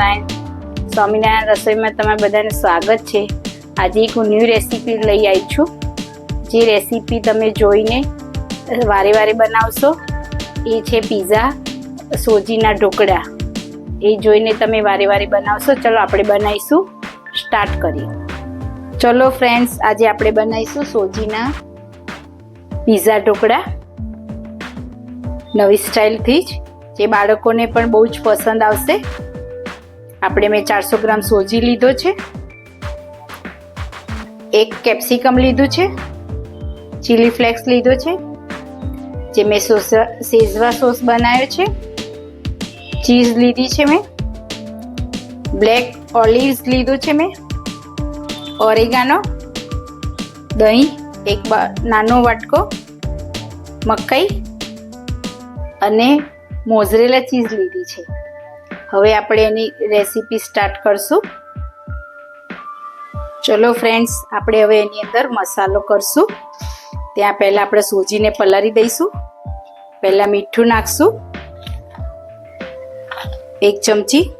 નારાયણ સ્વામિનારાયણ રસોઈમાં તમારા બધાને સ્વાગત છે. આજે એક હું ન્યૂ રેસીપી લઈ આવી છું. જે રેસીપી તમે જોઈને વારે વારે બનાવશો, એ છે પીઝા સોજીના ઢોકળા. એ જોઈને તમે વારે વારે બનાવશો. ચલો આપણે બનાવીશું. સ્ટાર્ટ કરીએ. ચલો ફ્રેન્ડ્સ આજે આપણે બનાવીશું સોજીના પીઝા ઢોકળા. નવી સ્ટાઇલથી જ, જે બાળકોને પણ બહુ જ પસંદ આવશે. આપણે મેં ચારસો ગ્રામ સોજી લીધો છે. એક કેપ્સિકમ લીધું છે. ચીલી ફ્લેક્સ લીધો છે. જે મેં સોસ સેઝવા સોસ બનાવ્યો છે. ચીઝ લીધી છે મેં. બ્લેક ઓલિવ્સ લીધું છે મેં. ઓરેગાનો. દહીં, એક નાનો વાટકો. મકાઈ. અને મોઝરેલા ચીઝ લીધી છે. હવે આપણે એની રેસીપી સ્ટાર્ટ કરશું. ચલો ફ્રેન્ડ્સ, આપણે હવે એની અંદર મસાલો કરશું. ત્યાં પહેલાં આપણે સૂજીને પલાળી દઈશું. પહેલાં મીઠું નાખશું. એક ચમચી.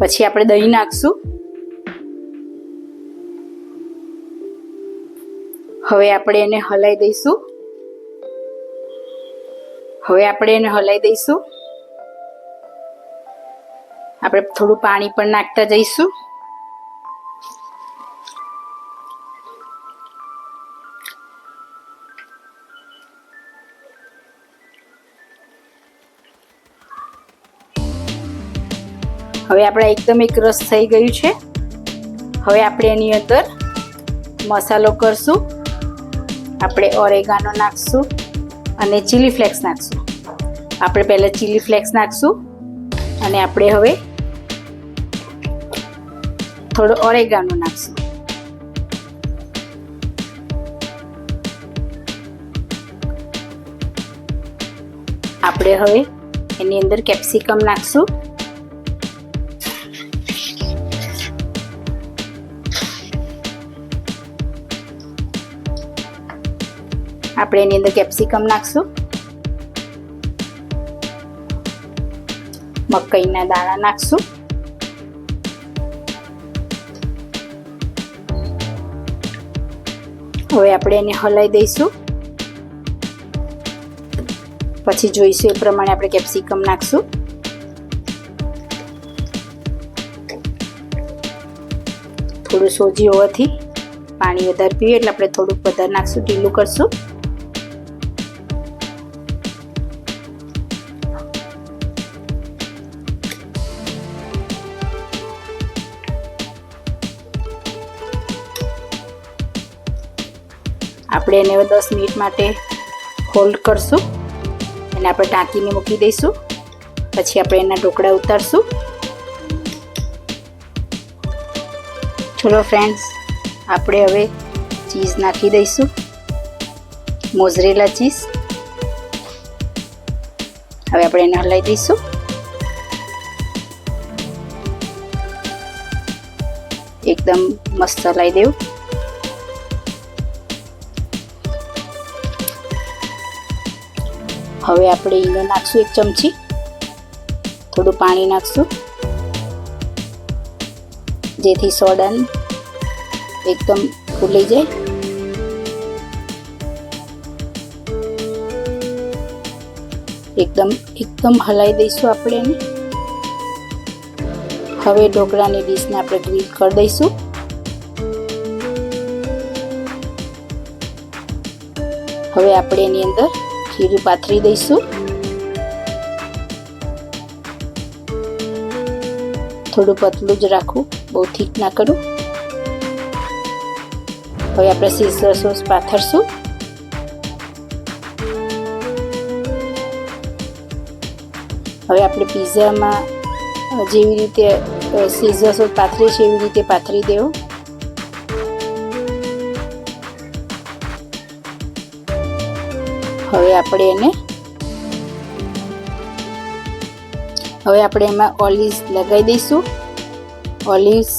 પછી આપણે દહીં નાખશું. હવે આપણે એને હલાઈ દઈશું. હવે આપણે એને હલાઈ દઈશું. આપણે થોડું પાણી પણ નાખતા જઈશું. હવે આપણે એકદમ એક રસ થઈ ગયું છે. હવે આપણે એની અંદર મસાલો કરશું. આપણે ઓરેગાનો નાખશું. અને ચીલી ફ્લેક્સ નાખશું. આપણે પહેલાં ચીલી ફ્લેક્સ નાખશું અને આપણે હવે થોડો ઓરેગાનો નાખશું. આપણે હવે એની અંદર કેપ્સિકમ નાખશું. આપણે એની અંદર કેપ્સિકમ નાખશું. મકાઈના દાણા નાખશું. હવે આપણે એને હલાઈ દઈશું. પછી જોઈશું એ પ્રમાણે આપણે કેપ્સિકમ નાખશું. થોડું સોજી હોવાથી પાણી વધારે પીએ એટલે આપણે થોડુંક વધારે નાખશું, ઢીલું કરશું. આપણે એને દસ મિનિટ માટે હોલ્ડ કરશું. એને આપણે ટાંકીને મૂકી દઈશું. પછી આપણે એના ઢોકળા ઉતારશું. ચલો ફ્રેન્ડ્સ આપણે હવે ચીઝ નાખી દઈશું. મોઝરેલા ચીઝ હવે આપણે એને હલાવી દઈશું. એકદમ મસ્ત હલાવી દેવું. હવે આપણે ઈનો નાખશું એક ચમચી. થોડું પાણી નાખશું. જેથી સોડાન એકદમ ફૂલી જાય. એકદમ એકદમ હલાવી દઈશું આપણે એને. હવે ઢોકળાની ડીશને આપણે ગ્રીલ કરી દઈશું. હવે આપણે એની અંદર ખીરું પાથરી દઈશું. થોડું પતલું જ રાખવું બહુ ઠીક ના કરું. હવે આપણે સીઝર સોસ પાથરશું. હવે આપણે પીઝામાં જેવી રીતે સીઝર સોસ પાથરીએ છીએ એવી રીતે પાથરી દેવું. હવે આપણે એને હવે આપણે એમાં ઓલિવ્સ લગાવી દઈશું. ઓલિવ્સ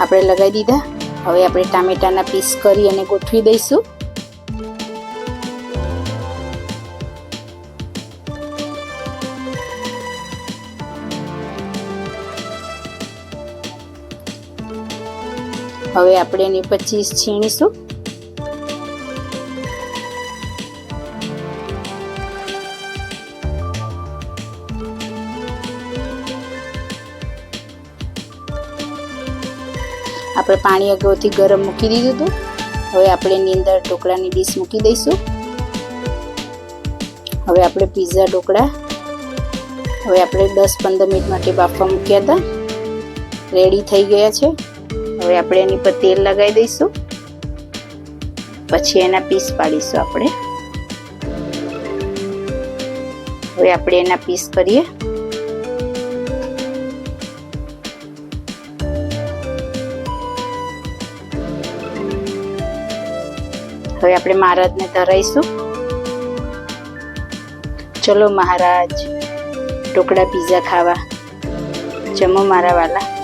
આપણે લગાવી દીધા. હવે આપણે ટામેટાના પીસ કરી અને ગોઠવી દઈશું. હવે આપણે એની પચીસ છીણીશું. આપણે પાણી અગાઉથી ગરમ મૂકી દીધું હતું. હવે આપણે એની અંદર ઢોકળાની ડીશ મૂકી દઈશું. હવે આપણે પીઝા ઢોકળા. હવે આપણે દસ પંદર મિનિટ માટે બાફવા મૂક્યા હતા. રેડી થઈ ગયા છે. હવે આપણે એની પર તેલ લગાવી દઈશું. પછી એના પીસ પાડીશું આપણે. હવે આપણે એના પીસ કરીએ. હવે આપણે મહારાજને ધરાઈશું ચલો મહારાજ ઢોકળા પીઝા ખાવા. જમો મારા વાલા.